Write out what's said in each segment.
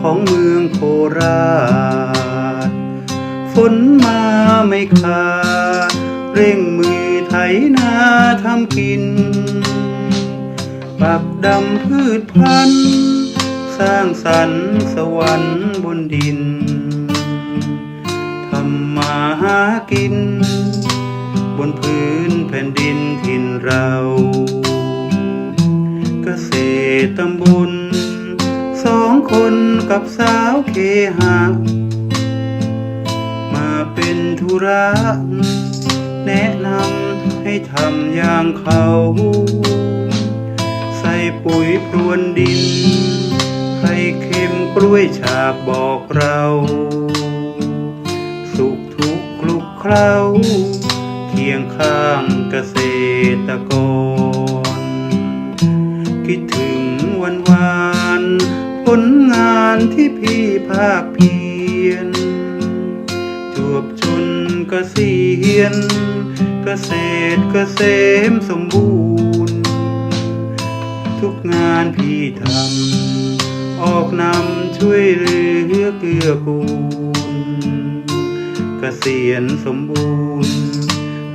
ของเมืองโคราช ฝนมาไม่ขาดเร่งมือไถนาทำกินปักดำพืชพันธุ์สร้างสรรค์สวรรค์บนดิน ทำมาหากิน บนพื้นแผ่นดินถิ่นเราเกษตรตำบลสองคน กับสาวเคหะมาเป็นธุระแนะนำให้ทำอย่างเขา ใส่ปุ๋ยพรวนดินไข่เค็มกล้วยฉาบบอกเรา สุขทุกข์คลุกเคล้าเคียงข้างเกษตรกร คิดถึง ที่พี่ภาคเพียรจวบจนกเกษียณเกษตรเกษมสมบูรณ์ ทุกงานพี่ทำออกนำช่วยเหลือเกื้อกูลเกษียณสมบูรณ์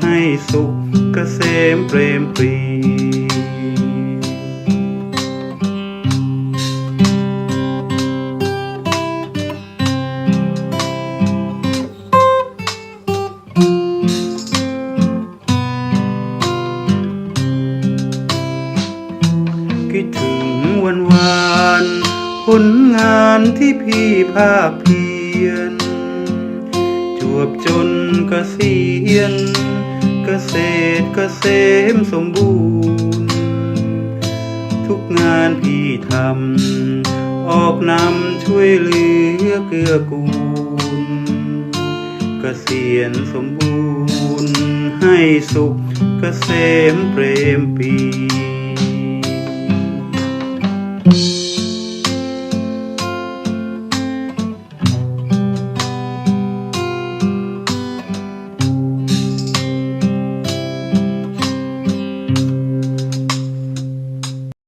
ให้สุขเกษมเปรมปรี คิดถึงวันวานผลงานที่พี่ภาคเพียรจวบจนเกษียณเกษตรเกษมสมบูรณ์ ทุกงานพี่ทำออกนำช่วยเหลือเกื้อกูลเกษียณสมบูรณ์ให้สุขเกษมเปรมปี